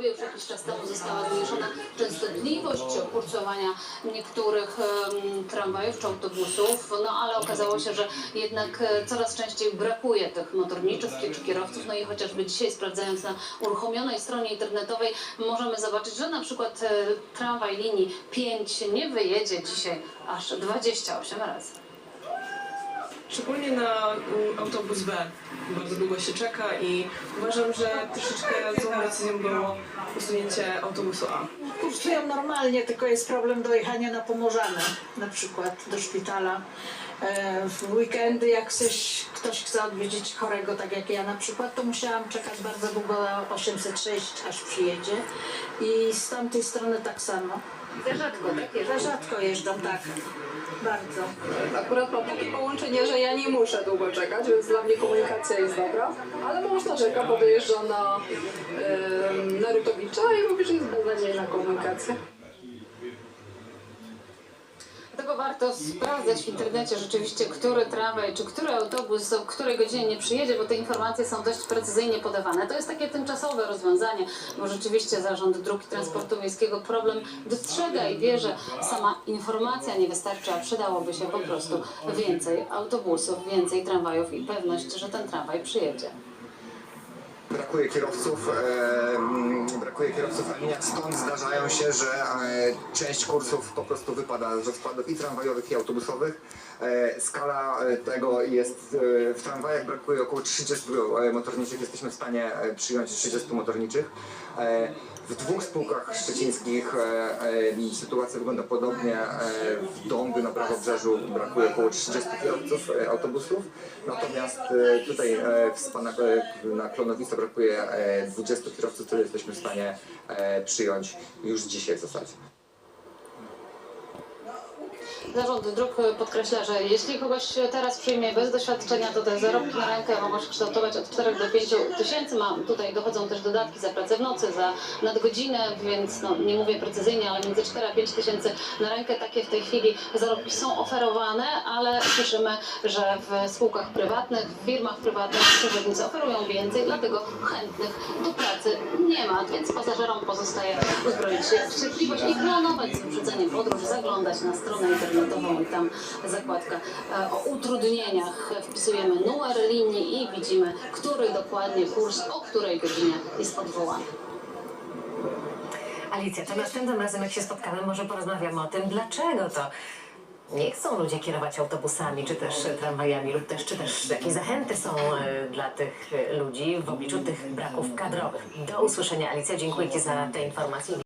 Krakowie już jakiś czas temu została zmniejszona częstotliwość kursowania niektórych tramwajów czy autobusów, no ale okazało się, że jednak e, coraz częściej brakuje tych motorniczych czy kierowców, no i chociażby dzisiaj sprawdzając na uruchomionej stronie internetowej możemy zobaczyć, że na przykład e, tramwaj linii 5 nie wyjedzie dzisiaj aż 28 razy. Szczególnie na mm, autobus B bardzo długo się czeka i uważam, że troszeczkę złą decyzją było usunięcie autobusu A. Kursują normalnie, tylko jest problem dojechania na Pomorzane, na przykład do szpitala. E, W weekendy, jak ktoś, ktoś chce odwiedzić chorego, tak jak ja na przykład, to musiałam czekać bardzo długo, 806 aż przyjedzie. I z tamtej strony tak samo. Za rzadko, tak? Za rzadko jeżdżą, tak. Bardzo. Akurat mam takie połączenie, że ja nie muszę długo czekać, więc dla mnie komunikacja jest dobra. Ale mąż narzeka, bo dojeżdża na, na Rutowicza i mówi, że jest beznadziejna komunikacja. Dlatego warto sprawdzać w internecie rzeczywiście, który tramwaj czy który autobus o której godzinie nie przyjedzie, bo te informacje są dość precyzyjnie podawane. To jest takie tymczasowe rozwiązanie, bo rzeczywiście Zarząd Dróg i Transportu Miejskiego problem dostrzega i wie, że sama informacja nie wystarczy, a przydałoby się po prostu więcej autobusów, więcej tramwajów i pewność, że ten tramwaj przyjedzie. Brakuje kierowców, e, mm, brakuje kierowców na liniach, stąd zdarzają się, że e, część kursów po prostu wypada z rozkładów i tramwajowych, i autobusowych. E, skala e, tego jest, e, w tramwajach brakuje około 30 e, motorniczych, jesteśmy w stanie e, przyjąć 30 motorniczych. E, w dwóch spółkach szczecińskich e, e, sytuacja wygląda podobnie. E, w Dąbiu na Prawobrzeżu brakuje około 30 kierowców e, autobusów, natomiast e, tutaj e, w Spanach, e, na Klonowice brakuje e, 20 kierowców, które jesteśmy w stanie e, przyjąć już dzisiaj w zasadzie. Zarząd Dróg podkreśla, że jeśli kogoś teraz przyjmie bez doświadczenia, to te zarobki na rękę mogą się kształtować od 4 do 5 tysięcy. Ma, tutaj dochodzą też dodatki za pracę w nocy, za nadgodzinę, więc no, nie mówię precyzyjnie, ale między 4 a 5 tysięcy na rękę. Takie w tej chwili zarobki są oferowane, ale słyszymy, że w spółkach prywatnych, w firmach prywatnych przewoźnicy oferują więcej, dlatego chętnych do pracy nie ma, więc pasażerom pozostaje uzbroić się w cierpliwość i planować z wyprzedzeniem podróż, zaglądać na stronę internetową i tam zakładka e, o utrudnieniach. Wpisujemy numer linii i widzimy, który dokładnie kurs, o której godzinie jest odwołany. Alicja, to następnym razem jak się spotkamy, może porozmawiamy o tym, dlaczego to nie chcą ludzie kierować autobusami, czy też tramwajami, lub też, czy też jakie zachęty są e, dla tych e, ludzi w obliczu tych braków kadrowych. Do usłyszenia, Alicja, dziękuję Ci za te informacje.